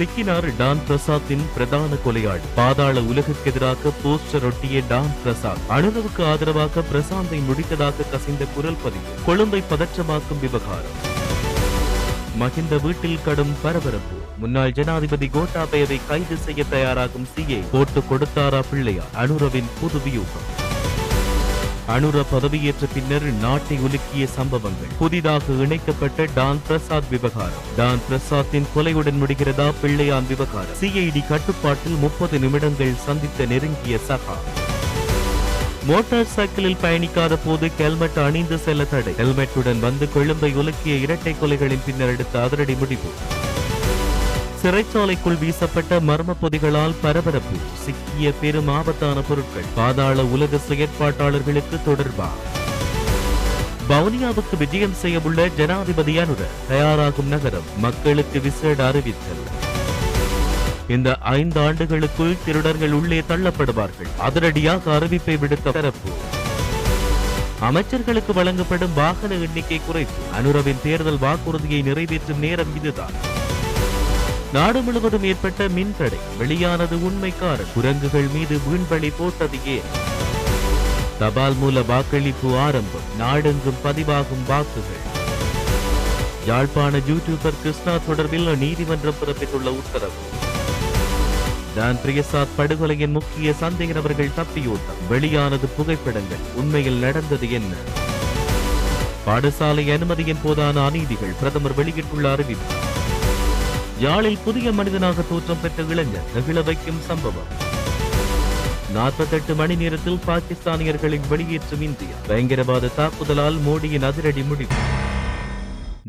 சிக்கினார் Don பிரசாத்தின் பிரதான கொலையாள். பாதாள உலகுக்கு எதிராக போஸ்டர் ஒட்டிய டான் பிரசாத் அனுரவுக்கு ஆதரவாக பிரசாந்தை முடித்ததாக கசிந்த குரல் பதிவு. கொழும்பை பதற்றமாக்கும் விவகாரம். மகிந்த வீட்டில் கடும் பரபரப்பு. முன்னாள் ஜனாதிபதி கோட்டாபயவை கைது செய்ய தயாராகும் சிஏ. போட்டு கொடுத்தாரா பிள்ளையார். அனுரவின் புது வியூகம். அனுர பதவியேற்ற பின்னர் நாட்டை உலுக்கிய சம்பவங்கள். புதிதாக இணைக்கப்பட்ட டான் பிரசாத் விவகாரம். டான் பிரசாத்தின் கொலையுடன் முடிகிறதா பிள்ளையான் விவகாரம். சிஐடி கட்டுப்பாட்டில் முப்பது நிமிடங்கள் சந்தித்த நெருங்கிய சகா. மோட்டார் சைக்கிளில் பயணிக்காத போது ஹெல்மெட் அணிந்து செல்ல தடை. ஹெல்மெட்டுடன் வந்து கொழும்பை உலுக்கிய இரட்டை கொலைகளின் பின்னர் எடுத்த அதிரடி முடிவு. சிறைச்சாலைக்குள் வீசப்பட்ட மர்ம பொதிகளால் பரபரப்பு சிக்கிய பெரும் ஆபத்தான பொருட்கள் பாதாள உலக செயற்பாட்டாளர்களுக்கு தொடர்பா? வவுனியாவுக்கு விஜயம் செய்யவுள்ள ஜனாதிபதி அனுர தயாராகும் நகரம் மக்களுக்கு விசேட அறிவித்தல். இந்த ஐந்து ஆண்டுகளுக்குள் திருடர்கள் உள்ளே தள்ளப்படுவார்கள். அதிரடியாக அறிவிப்பை விடுத்த தரப்பு அமைச்சர்களுக்கு வழங்கப்படும் வாகன எண்ணிக்கை குறைப்பு. அனுரவின் தேர்தல் வாக்குறுதியை நிறைவேற்றும் நேரம் இதுதான். நாடு முழுவதும் ஏற்பட்ட மின்தடை வெளியானது உண்மைக்காரன் குரங்குகள் மீது வீண்பலி போட்டது ஏன்? தபால் மூல வாக்களிப்பு ஆரம்பம் நாடெங்கும் பதிவாகும் வாக்குகள். யாழ்ப்பாண யூடியூபர் கிருஷ்ணா தொடர்பில் நீதிமன்றம் பிறப்பித்துள்ள உத்தரவு. தான் பிரியசாத் படுகொலையின் முக்கிய சந்தேக நபர்கள் தப்பியோட்டம் வெளியானது புகைப்படங்கள் உண்மையில் நடந்தது என்ன? பாடசாலை அனுமதியின் போதான அநீதிகள் பிரதமர் வெளியிட்டுள்ள அறிவிப்பு. யாழில் புதிய மனிதனாக தோற்றம் பெற்ற இளைஞர் நெகிழ வைக்கும் சம்பவம். நாற்பத்தெட்டு மணி நேரத்தில் பாகிஸ்தானியர்களின் வெளியேற்றும் இந்தியா. பயங்கரவாத தாக்குதலால் மோடியின் அதிரடி முடிவு.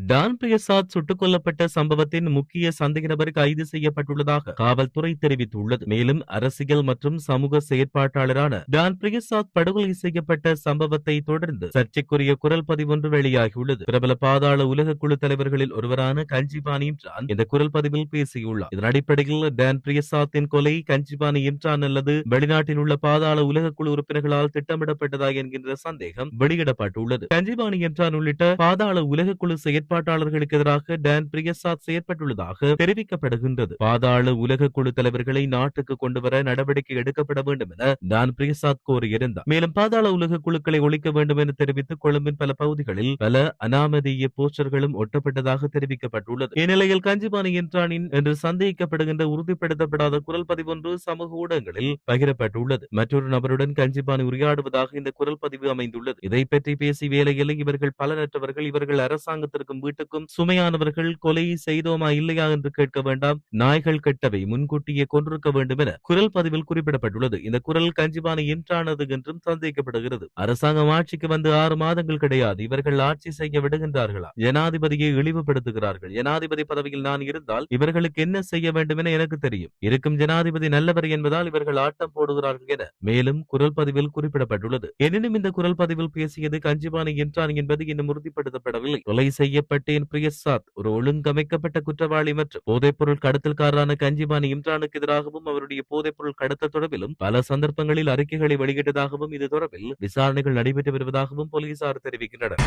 டான் பிரசாத் சுட்டுக் கொல்லப்பட்ட சம்பவத்தின் முக்கிய சந்தேக நபர் கைது செய்யப்பட்டுள்ளதாக காவல்துறை தெரிவித்துள்ளது. மேலும் அரசியல் மற்றும் சமூக செயற்பாட்டாளரான டான் பிரசாத் படுகொலை செய்யப்பட்ட சம்பவத்தை தொடர்ந்து சர்ச்சைக்குரிய குரல் பதிவொன்று வெளியாகியுள்ளது. பிரபல பாதாள உலக குழு தலைவர்களில் ஒருவரான கஞ்சிபானி இம்ரான் இந்த குரல் பதிவில் பேசியுள்ளார். இதன் அடிப்படையில் டான் பிரியசாத்தின் கொலை கஞ்சிபானி இம்ரான் அல்லது வெளிநாட்டில் உள்ள பாதாள உலக குழு உறுப்பினர்களால் திட்டமிடப்பட்டதா என்கின்ற சந்தேகம் வெளியிடப்பட்டுள்ளது. கஞ்சிபானி இம்ரான் உள்ளிட்ட பாதாள உலக குழு செயற்பாட்டாளர்களுக்கு எதிராக டான் பிரியசாத் செயற்பட்டுள்ளதாக தெரிவிக்கப்படுகின்றது. பாதாள உலக குழு தலைவர்களை நாட்டுக்கு கொண்டுவர நடவடிக்கை எடுக்கப்பட வேண்டும் என டான் பிரியசாத் கோரியிருந்தார். மேலும் பாதாள உலக குழுக்களை ஒழிக்க வேண்டும் என தெரிவித்து கொழும்பின் பல பகுதிகளில் பல அனாமதீய போஸ்டர்களும் ஒட்டப்பட்டதாக தெரிவிக்கப்பட்டுள்ளது. இந்நிலையில் கஞ்சிபானி என்றானின் என்று சந்தேகிக்கப்படுகின்ற உறுதிப்படுத்தப்படாத குரல் பதிவொன்று சமூக ஊடகங்களில் பகிரப்பட்டுள்ளது. மற்றொரு நபருடன் கஞ்சிபானி உரையாடுவதாக இந்த குரல் பதிவு அமைந்துள்ளது. இதை பற்றி பேசி வேலையில் இவர்கள் பலனற்றவர்கள் இவர்கள் அரசாங்கத்திற்கு இருக்கும் வீட்டுக்கும் சுமையானவர்கள் கொலை செய்தோமா இல்லையா என்று கேட்க வேண்டாம். நாய்கள் கெட்டவை முன்கூட்டியே கொண்டிருக்க வேண்டும் என குரல் பதிவில் குறிப்பிடப்பட்டுள்ளது. இந்த குரல் கஞ்சிபானை என்றானது என்றும் சந்தேகப்படுகிறது அரசாங்கம் ஆட்சிக்கு வந்து ஆறு மாதங்கள் கிடையாது. இவர்கள் ஆட்சி செய்ய விடுகின்றார்களா? ஜனாதிபதியை இழிவுபடுத்துகிறார்கள். ஜனாதிபதி பதவியில் நான் இருந்தால் இவர்களுக்கு என்ன செய்ய வேண்டும் என எனக்கு தெரியும். இருக்கும் ஜனாதிபதி நல்லவர் என்பதால் இவர்கள் ஆட்டம் போடுகிறார்கள் என மேலும் குரல் பதிவில் குறிப்பிடப்பட்டுள்ளது. எனினும் இந்த குரல் பதிவில் பேசியது கஞ்சிபானை என்றான் என்பது இன்னும் உறுதிப்படுத்தப்படவில்லை. கொலை செய்ய செய்யப்பட்டேன் பிரியசாத். ஒரு ஒழுங்கமைக்கப்பட்ட குற்றவாளி மற்றும் போதைப்பொருள் கடத்தல்காரரான கஞ்சிமானி இம்ரானுக்கு எதிராகவும் அவருடைய போதைப்பொருள் கடத்தல் தொடர்பிலும் பல சந்தர்ப்பங்களில் அறிக்கைகளை வெளியிட்டதாகவும் இது தொடர்பில் விசாரணைகள் நடைபெற்று வருவதாகவும் போலீசார் தெரிவிக்கின்றனர்.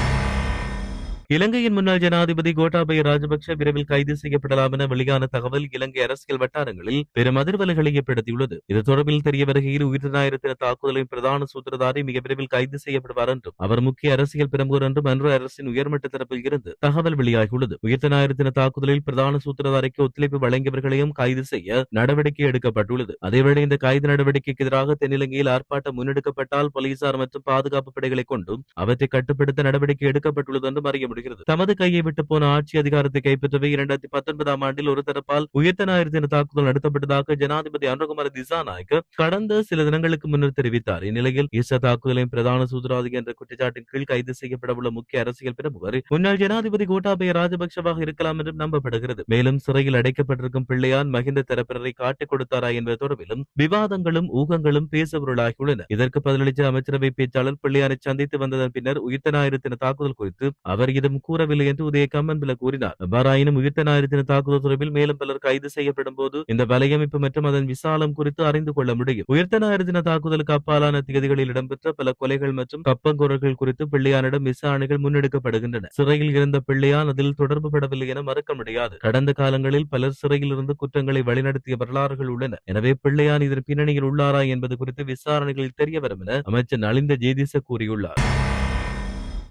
இலங்கையின் முன்னாள் ஜனாதிபதி கோட்டாபய ராஜபக்ஷ விரைவில் கைது செய்யப்படலாம் என வெளியான தகவல் இலங்கை அரசியல் வட்டாரங்களில் பெரும் அதிர்வலைகளை ஏற்படுத்தியுள்ளது. இது தொடர்பில் தெரிய வருகையில் உயிரிழந்தாயிரத்தின தாக்குதலின் பிரதான சூத்திரதாரி மிக விரைவில் கைது செய்யப்படுவார் என்றும் அவர் முக்கிய அரசியல் பிரமுகர் என்றும் அன்று அரசின் உயர்மட்ட தரப்பில் இருந்து தகவல் வெளியாகியுள்ளது. உயிர்த்தனாயிரத்தின தாக்குதலில் பிரதான சூத்திரதாரிக்கு ஒத்துழைப்பு வழங்கியவர்களையும் கைது செய்ய நடவடிக்கை எடுக்கப்பட்டுள்ளது. அதேவேளை இந்த கைது நடவடிக்கைக்கு எதிராக தென்னிலங்கையில் ஆர்ப்பாட்டம் முன்னெடுக்கப்பட்டால் போலீசார் மற்றும் பாதுகாப்பு படைகளை கொண்டும் அவற்றை கட்டுப்படுத்த நடவடிக்கை எடுக்கப்பட்டுள்ளது என்றும் அறிய முடிகிறது தமது கையை விட்டு போன ஆட்சி அதிகாரத்தை கைப்பற்றவே இரண்டாயிரத்தி பத்தொன்பதாம் ஆண்டில் ஒரு தரப்பால் உயர்த்த உயர்த்தனாயிரத்தின தாக்குதல் நடத்தப்பட்டதாக ஜனாதிபதி அனுகுமார திசாநாயக்க கடந்த சில தினங்களுக்கு முன்னர் தெரிவித்தார். இந்நிலையில் ஈஸ்டர் தாக்குதலின் பிரதான சூத்திராதி என்ற குற்றச்சாட்டின் கீழ் கைது செய்யப்படவுள்ள முக்கிய அரசியல் பிரமுகர் முன்னாள் ஜனாதிபதி கோட்டாபய ராஜபக்சவாக இருக்கலாம் என்றும் நம்பப்படுகிறது. மேலும் சிறையில் அடைக்கப்பட்டிருக்கும் பிள்ளையான் மகிந்த தரப்பினரை காட்டிக் கொடுத்தாரா என்பது தொடர்பிலும் விவாதங்களும் ஊகங்களும் பேசப்பொருளாகியுள்ளன இதற்கு பதிலளித்த அமைச்சரவை பேச்சாளர் பிள்ளையாரை சந்தித்து வந்ததன் பின்னர் உயிர்த்த ஞாயிறு தின தாக்குதல் குறித்து அவர் ஏதும் கூறவில்லை என்று உதய கம்மன்பில கூறினார். எவ்வாறாயினும் உயிர்த்தனாயிரத்தின தாக்குதல் தொடர்பில் மேலும் பலர் கைது செய்யப்படும் போது இந்த வலையமைப்பு மற்றும் அதன் விசாலம் குறித்து அறிந்து கொள்ள முடியும். உயிர்த்த ஆயிரத்தி தாக்குதலுக்கு அப்பாலான திகதிகளில் இடம்பெற்ற பல கொலைகள் மற்றும் கப்பங்குரல்கள் குறித்து பிள்ளையானிடம் விசாரணைகள் முன்னெடுக்கப்படுகின்றன. சிறையில் இருந்த பிள்ளையான் அதில் தொடர்பு படவில்லை என மறுக்க முடியாது. கடந்த காலங்களில் பலர் சிறையில் இருந்து குற்றங்களை வழிநடத்திய வரலாறுகள் உள்ளன. எனவே பிள்ளையான் இதன் பின்னணியில் உள்ளாரா என்பது குறித்து விசாரணைகளில் தெரிய வரும் என அமைச்சர் நலிந்த ஜேதிச கூறியுள்ளார்.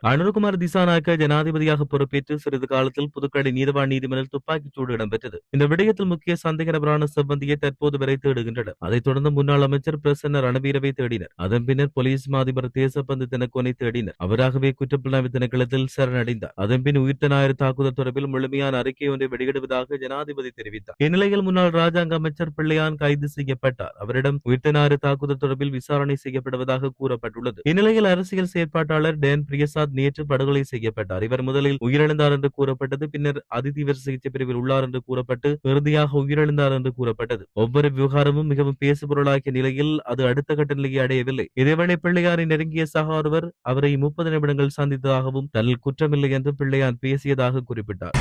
அனுர்குமார் திசாநாயக்க ஜனாதிபதியாக பொறுப்பேற்று சிறிது காலத்தில் புதுக்கடை நீதவான் நீதிமன்றில் துப்பாக்கிச் சூடு இடம்பெற்றது. இந்த விடயத்தில் முக்கிய சந்தேக நபரான செவ்வந்தியை தற்போது வரை தேடுகின்றனர். அதைத் தொடர்ந்து முன்னாள் அமைச்சர் பிரசன்ன ரணவீரவை தேடினர். அதன் பின்னர் போலீஸ் மாதிபர் தேசப்பந்து தினக்கோனை தேடினர். அவராகவே குற்றப்புலனாய்வு திணைக்களத்தில் சரணடைந்தார். அதன் பின் உயிர்த்த ஞாயிறு தாக்குதல் தொடர்பில் முழுமையான அறிக்கை ஒன்றை வெளியிடுவதாக ஜனாதிபதி தெரிவித்தார். இந்நிலையில் முன்னாள் ராஜாங்க அமைச்சர் பிள்ளையான் கைது செய்யப்பட்டார். அவரிடம் உயிர்த்த ஞாயிறு தாக்குதல் தொடர்பில் விசாரணை செய்யப்படுவதாக கூறப்பட்டுள்ளது. இந்நிலையில் அரசியல் செயற்பாட்டாளர் டேன் பிரியசாத் நேற்று படுகொலை செய்யப்பட்டார். இவர் முதலில் உயிரிழந்தார் என்று கூறப்பட்டது பின்னர் அதிதீவிர சிகிச்சை பிரிவில் உள்ளார் என்று கூறப்பட்டு இறுதியாக உயிரிழந்தார் என்று கூறப்பட்டது. ஒவ்வொரு விவகாரமும் மிகவும் பேசுபொருளாகிய நிலையில் அது அடுத்த கட்ட நிலையை அடையவில்லை. இதேவேளை பிள்ளையாரை நெருங்கிய சக ஒருவர் அவரை முப்பது நிமிடங்கள் சந்தித்ததாகவும் தன் குற்றமில்லை என்று பிள்ளையார் பேசியதாக குறிப்பிட்டார்.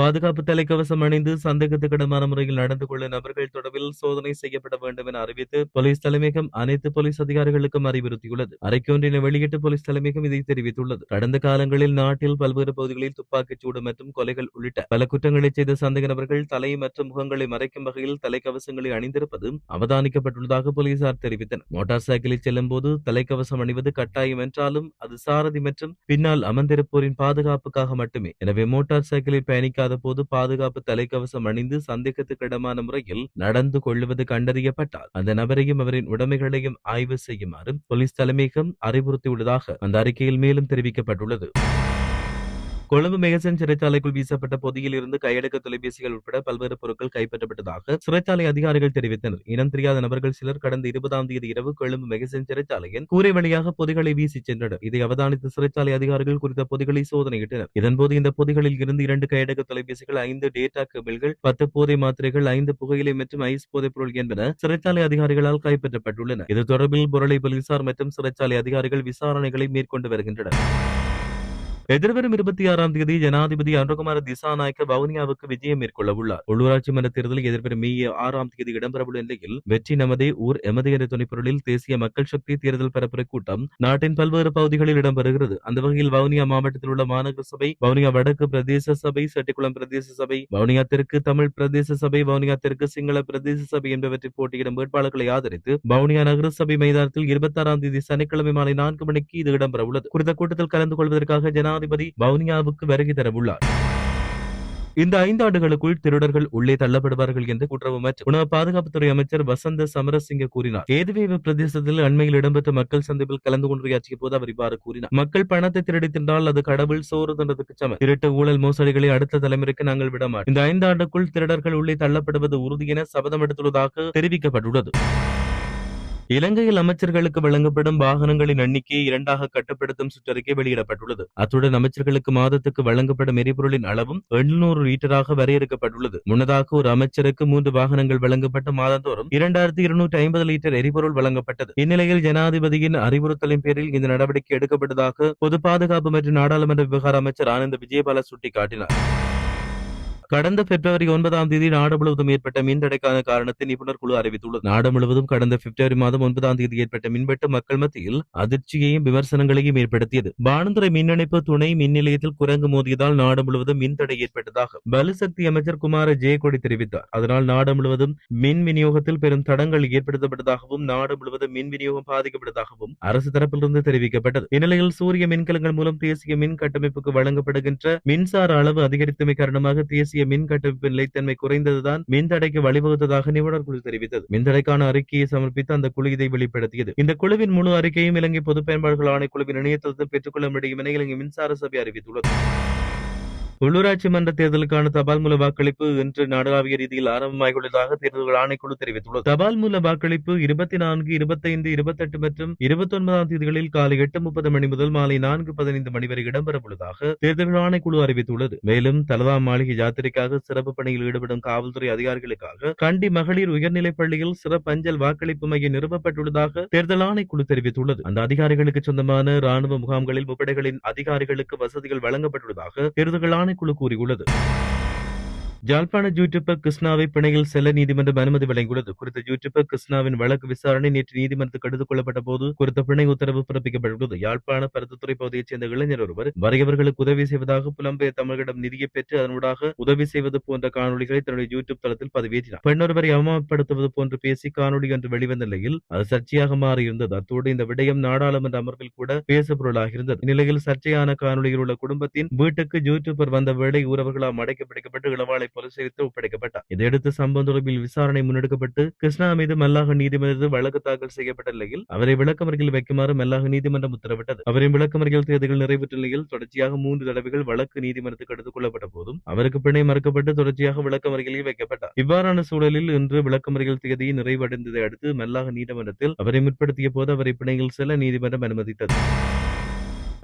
பாதுகாப்பு தலைக்கவசம் அணிந்து சந்தேகத்துக்கிடமான முறையில் நடந்து கொள்ள நபர்கள் தொடர்பில் சோதனை செய்யப்பட வேண்டும் என அறிவித்து போலீஸ் தலைமையகம் அனைத்து போலீஸ் அதிகாரிகளுக்கும் அறிவுறுத்தியுள்ளது. அறிக்கையொன்றினை வெளியிட்டு போலீஸ் தலைமையகம் இதை தெரிவித்துள்ளது. கடந்த காலங்களில் நாட்டில் பல்வேறு பகுதிகளில் துப்பாக்கிச் சூடு மற்றும் கொலைகள் உள்ளிட்ட பல குற்றங்களை செய்த சந்தேக நபர்கள் தலை மற்றும் முகங்களை மறைக்கும் வகையில் தலைக்கவசங்களை அணிந்திருப்பது அவதானிக்கப்பட்டுள்ளதாக போலீசார் தெரிவித்தனர். மோட்டார் சைக்கிளில் செல்லும் போது தலைக்கவசம் அணிவது கட்டாயம் என்றாலும் அது சாரதி மற்றும் பின்னால் அமர்ந்திருப்போரின் பாதுகாப்புக்காக மட்டுமே. எனவே மோட்டார் சைக்கிளில் பயணிக்காத போது பாதுகாப்பு தலைக்கவசம் அணிந்து சந்தேகத்துக்கிடமான முறையில் நடந்து கொள்வது கண்டறியப்பட்டால் அந்த நபரையும் அவரின் உடைமைகளையும் ஆய்வு செய்யுமாறு போலீஸ் தலைமையகம் அறிவுறுத்தியுள்ளதாக அந்த அறிக்கையில் மேலும் தெரிவிக்கப்பட்டுள்ளது. கொழும்பு மெகசன் சிறைச்சாலைக்குள் வீசப்பட்ட பொதியில் இருந்து கையடக்க தொலைபேசிகள் உட்பட பல்வேறு பொருட்கள் கைப்பற்றப்பட்டதாக சிறைச்சாலை அதிகாரிகள் தெரிவித்தனர். இனம் தெரியாத நபர்கள் சிலர் கடந்த இருபதாம் தேதி இரவு கொழும்பு மெகசன் சிறைச்சாலையின் கூரை வழியாக பொதிகளை வீசி சென்றனர். இதை அவதானித்த சிறைச்சாலை அதிகாரிகள் குறித்த பொதிகளை சோதனையிட்டனர். இதன்போது இந்த பொதிகளில் இருந்து இரண்டு கையடக்க தொலைபேசிகள் ஐந்து டேட்டா கேபிள்கள் பத்து போதை மாத்திரைகள் ஐந்து புகையிலை மற்றும் ஐஸ் போதைப் பொருள் என்பன சிறைச்சாலை அதிகாரிகளால் கைப்பற்றப்பட்டுள்ளன. இது தொடர்பில் பொருளை போலீசார் மற்றும் சிறைச்சாலை அதிகாரிகள் விசாரணைகளை மேற்கொண்டு வருகின்றனர். எதிர்வரும் இருபத்தி ஆறாம் தேதி ஜனாதிபதி அனுகுமார திசாநாயக்க வவுனியாவுக்கு விஜயம் மேற்கொள்ள உள்ளார் உள்ளூராட்சி மன்ற தேர்தலில் எதிர்வரும் மே ஆறாம் தேதி இடம்பெறவுள்ள நிலையில் வெற்றி நமதே ஊர் எமது என்ற துணைப்பொருளில் தேசிய மக்கள் சக்தி தேர்தல் பரப்புரை கூட்டம் நாட்டின் பல்வேறு பகுதிகளில் இடம்பெறுகிறது. அந்த வகையில் வவுனியா மாவட்டத்தில் உள்ள மாநகர சபை வவுனியா வடக்கு பிரதேச சபை செட்டிக்குளம் பிரதேச சபை வவுனியா தெற்கு தமிழ் பிரதேச சபை வவுனியா தெற்கு சிங்கள பிரதேச சபை என்பவற்றில் போட்டியிடும் வேட்பாளர்களை ஆதரித்து வவுனியா நகர சபை மைதானத்தில் இருபத்தி ஆறாம் தேதி சனிக்கிழமை மாலை நான்கு மணிக்கு இது இடம்பெறவுள்ளது. குறித்த கூட்டத்தில் கலந்து கொள்வதற்காக ஜனாதிபதி வவுனியாவுக்கு வருகை தரவுள்ளார். இந்த ஐந்து ஆண்டுகளுக்குள் திருடர்கள் உள்ளே தள்ளப்படுவார்கள் என்று கூட்டுறவு மற்றும் உணவு பாதுகாப்புத்துறை அமைச்சர் வசந்த சமரசிங்க கூறினார். ஏதுவேவ பிரதேசத்தில் அண்மையில் இடம்பெற்ற மக்கள் சந்திப்பில் கலந்து கொண்டு உரையாற்றிய போது அவர் இவ்வாறு கூறினார். மக்கள் பணத்தை திருடி தின்றால் அது கடவுள் சோறு தின்றதுக்கு சமம். திருட்டு ஊழல் மோசடிகளை அடுத்த தலைமுறைக்கு நாங்கள் விடமாட்டோம். இந்த ஐந்து ஆண்டுக்குள் திருடர்கள் உள்ளே தள்ளப்படுவது உறுதி என சபதம் எடுத்துள்ளதாக தெரிவிக்கப்பட்டுள்ளது. இலங்கையில் அமைச்சர்களுக்கு வழங்கப்படும் வாகனங்களின் எண்ணிக்கையை இரண்டாக கட்டுப்படுத்தும் சுற்றறிக்கை வெளியிடப்பட்டுள்ளது. அத்துடன் அமைச்சர்களுக்கு மாதத்துக்கு வழங்கப்படும் எரிபொருளின் அளவும் எண்ணூறு லீட்டராக வரையறுக்கப்பட்டுள்ளது. முன்னதாக ஒரு அமைச்சருக்கு மூன்று வாகனங்கள் வழங்கப்பட்ட மாதந்தோறும் இரண்டாயிரத்தி இருநூற்றி ஐம்பது லிட்டர் எரிபொருள் வழங்கப்பட்டது. இந்நிலையில் ஜனாதிபதியின் அறிவுறுத்தலின் பேரில் இந்த நடவடிக்கை எடுக்கப்பட்டதாக பொது பாதுகாப்பு மற்றும் நாடாளுமன்ற விவகார அமைச்சர் ஆனந்த விஜயபால சுட்டிக்காட்டினார். கடந்த பிப்ரவரி ஒன்பதாம் தேதி நாடு முழுவதும் ஏற்பட்ட மின்தடைக்கான காரணத்தை நிபுணர் குழு அறிவித்துள்ளது. நாடு முழுவதும் கடந்த பிப்ரவரி மாதம் ஒன்பதாம் தேதி ஏற்பட்ட மின்வெட்டு மக்கள் மத்தியில் அதிர்ச்சியையும் விமர்சனங்களையும் ஏற்படுத்தியது. பானந்துறை மின் இணைப்பு துணை மின் நிலையத்தில் குரங்கு மோதியதால் நாடு முழுவதும் மின்தடை ஏற்பட்டதாக பலுசக்தி அமைச்சர் குமார ஜெயக்கொடி தெரிவித்தார். அதனால் நாடு முழுவதும் மின் விநியோகத்தில் பெரும் தடங்கள் ஏற்படுத்தப்பட்டதாகவும் நாடு முழுவதும் மின் விநியோகம் பாதிக்கப்பட்டதாகவும் அரசு தரப்பிலிருந்து தெரிவிக்கப்பட்டது. இந்நிலையில் சூரிய மின்கலங்கள் மூலம் தேசிய மின் கட்டமைப்புக்கு வழங்கப்படுகின்ற மின்சார அளவு அதிகரித்தமை காரணமாக தேசிய மின் கட்டமைப்பு நிலைத்தன்மை குறைந்ததுதான் மின்தடைக்கு வழிவகுத்ததாக நிபுணர் குழு தெரிவித்தது. மின்தடைக்கான அறிக்கையை சமர்ப்பித்து அந்த குழு இதை வெளிப்படுத்தியது. இந்த குழுவின் முழு அறிக்கையும் இலங்கை பொது பயன்பாடுகள் ஆணைக்குழுவின் இணையதளத்தில் பெற்றுக்கொள்ள முடியும் என இலங்கை மின்சார சபை அறிவித்துள்ளது. உள்ளூராட்சி மன்ற தேர்தலுக்கான தபால் மூல வாக்களிப்பு இன்று நாடளாவிய ரீதியில் ஆரம்பமாகியுள்ளதாக தேர்தல்கள் ஆணைக்குழு தெரிவித்துள்ளது. தபால் மூல வாக்களிப்பு இருபத்தி நான்கு இருபத்தைந்து இருபத்தெட்டு மற்றும் இருபத்தி ஒன்பதாம் தேதிகளில் காலை எட்டு முப்பது மணி முதல் மாலை நான்கு பதினைந்து மணி வரை இடம்பெறவுள்ளதாக தேர்தல்கள் ஆணைக்குழு அறிவித்துள்ளது. மேலும் தலதா மாளிகை யாத்திரைக்காக சிறப்பு பணியில் ஈடுபடும் காவல்துறை அதிகாரிகளுக்காக கண்டி மகளிர் உயர்நிலைப் பள்ளியில் சிறப்பு அஞ்சல் வாக்களிப்பு மையம் நிறுவப்பட்டுள்ளதாக தேர்தல் ஆணைக்குழு தெரிவித்துள்ளது. அந்த அதிகாரிகளுக்கு சொந்தமான ராணுவ முகாம்களில் முப்படைகளின் அதிகாரிகளுக்கு வசதிகள் வழங்கப்பட்டுள்ளதாக தேர்தல்கள் ஆணைக்குழு கூறியுள்ளது. ஜாழ்ப்பாண யூடியூபர் கிருஷ்ணாவை பிணையில் செல்ல நீதிமன்றம் அனுமதி வழங்கியுள்ளது. குறித்த யூடியூபர் கிருஷ்ணாவின் வழக்கு விசாரணை நேற்று நீதிமன்றத்துக்கு எடுத்துக் கொள்ளப்பட்ட போது குறித்த பிணை உத்தரவு பிறப்பிக்கப்பட்டுள்ளது. யாழ்ப்பாண பருத்தத்துறை பகுதியைச் சேர்ந்த இளைஞர் ஒருவர் வறியவர்களுக்கு உதவி செய்வதாக புலம்பெயர் தமிழகம் நிதியை பெற்று அதனூடாக உதவி செய்வது போன்ற காணொலிகளை தன்னுடைய யூடியூப் தளத்தில் பதிவேற்றினார். பெண்ணொருவரை அவமானப்படுத்துவது போன்று பேசி காணொலி ஒன்று வெளிவந்த நிலையில் அது சர்ச்சையாக மாறியிருந்தது. அத்தோடு இந்த விடயம் நாடாளுமன்ற அமர்வில் கூட பேசுபொருளாக இருந்தது இந்நிலையில் சர்ச்சையான காணொலியில் உள்ள குடும்பத்தின் வீட்டுக்கு யூடியூபர் வந்த வேளை உறவுகளால் அடைக்கப்படிக்கப்பட்டு இளவாளை போலீஸ் ஒப்படைக்கப்பட்டார். இதையடுத்து சம்பவம் தொடர்பில் விசாரணை முன்னெடுக்கப்பட்டு கிருஷ்ணா மீது மல்லாக நீதிமன்றத்தில் வழக்கு தாக்கல் செய்யப்பட்ட நிலையில் அவரை விளக்கமறியல் வைக்குமாறு மல்லாக நீதிமன்றம் உத்தரவிட்டது. அவரின் விளக்கமறியல் தேதிகள் நிறைவேற்ற நிலையில் தொடர்ச்சியாக மூன்று தடவைகள் வழக்கு நீதிமன்றத்துக்கு எடுத்துக் கொள்ளப்பட்ட போதும் அவருக்கு பிணை மறுக்கப்பட்டு தொடர்ச்சியாக விளக்கமறியலில் வைக்கப்பட்டார். இவ்வாறான சூழலில் இன்று விளக்கமறியல் தேதி நிறைவடைந்ததை அடுத்து மல்லாக நீதிமன்றத்தில் அவரை முற்படுத்திய போது அவரை பிணையில் செல்ல நீதிமன்றம் அனுமதித்தது.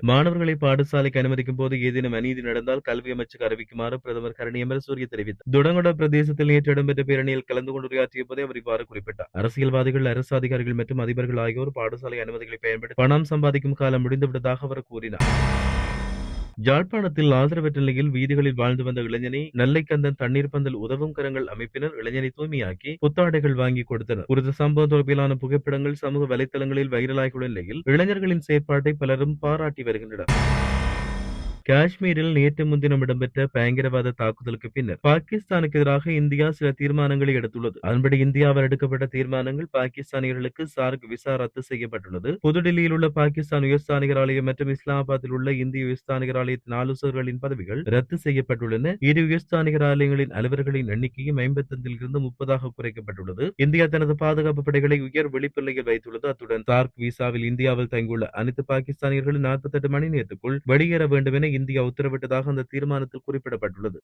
மாணவர்களை பாடசாலைக்கு அனுமதிக்கும் போது ஏதேனும் அநீதி நடந்தால் கல்வி அமைச்சுக்கு அறிவிக்குமாறு பிரதமர் கரணி அமரசூரிய தெரிவித்தார். துடங்கொட பிரதேசத்தில் நேற்று இடம்பெற்ற பேரணியில் கலந்து கொண்டு உரையாற்றிய போதே அவர் இவ்வாறு குறிப்பிட்டார். அரசியல்வாதிகள் அரசு அதிகாரிகள் மற்றும் அதிபர்கள் ஆகியோர் பாடசாலை அனுமதிகளை பயன்படுத்தி பணம் சம்பாதிக்கும் காலம் முடிந்துவிட்டதாக அவர் கூறினார். யாழ்ப்பாணத்தில் ஆதரவற்ற நிலையில் வீதிகளில் வாழ்ந்து வந்த இளைஞனை நெல்லைக்கந்தன் தண்ணீர் பந்தல் உதவும் கரங்கள் அமைப்பினர் இளைஞனை தூய்மையாக்கி புத்தாடைகள் வாங்கி கொடுத்தனர். குறித்த சம்பவம் தொடர்பிலான புகைப்படங்கள் சமூக வலைத்தளங்களில் வைரலாகியுள்ள நிலையில் இளைஞர்களின் செயற்பாட்டை பலரும் பாராட்டி வருகின்றனர். காஷ்மீரில் நேற்று முன்தினம் இடம்பெற்ற பயங்கரவாத தாக்குதலுக்கு பின்னர் பாகிஸ்தானுக்கு எதிராக இந்தியா சில தீர்மானங்களை எடுத்துள்ளது. அதன்படி இந்தியாவால் எடுக்கப்பட்ட தீர்மானங்கள் பாகிஸ்தானியர்களுக்கு சார்க் விசா ரத்து செய்யப்பட்டுள்ளது. புதுடில்லியில் உள்ள பாகிஸ்தான் உயர்ஸ்தானிகர் ஆலயம் மற்றும் இஸ்லாமாபாத்தில் உள்ள இந்திய உயர்ஸ்தானிகர் ஆலயத்தின் ஆலோசகர்களின் பதவிகள் ரத்து செய்யப்பட்டுள்ளன. இரு உயர்ஸ்தானிகர் ஆலயங்களின் அலுவலர்களின் எண்ணிக்கையும் ஐம்பத்தொன்றில் இருந்து முப்பதாக குறைக்கப்பட்டுள்ளது. இந்தியா தனது பாதுகாப்பு படைகளை உயர் வெளிப்பிள்ளையில் வைத்துள்ளது. அத்துடன் சார்க் விசாவில் இந்தியாவில் தங்கியுள்ள அனைத்து பாகிஸ்தானியர்களும் நாற்பத்தெட்டு மணி நேரத்துக்குள் வெளியேற வேண்டும் என இந்தியா உத்தரவிட்டதாக அந்த தீர்மானத்தில் குறிப்பிடப்பட்டுள்ளது.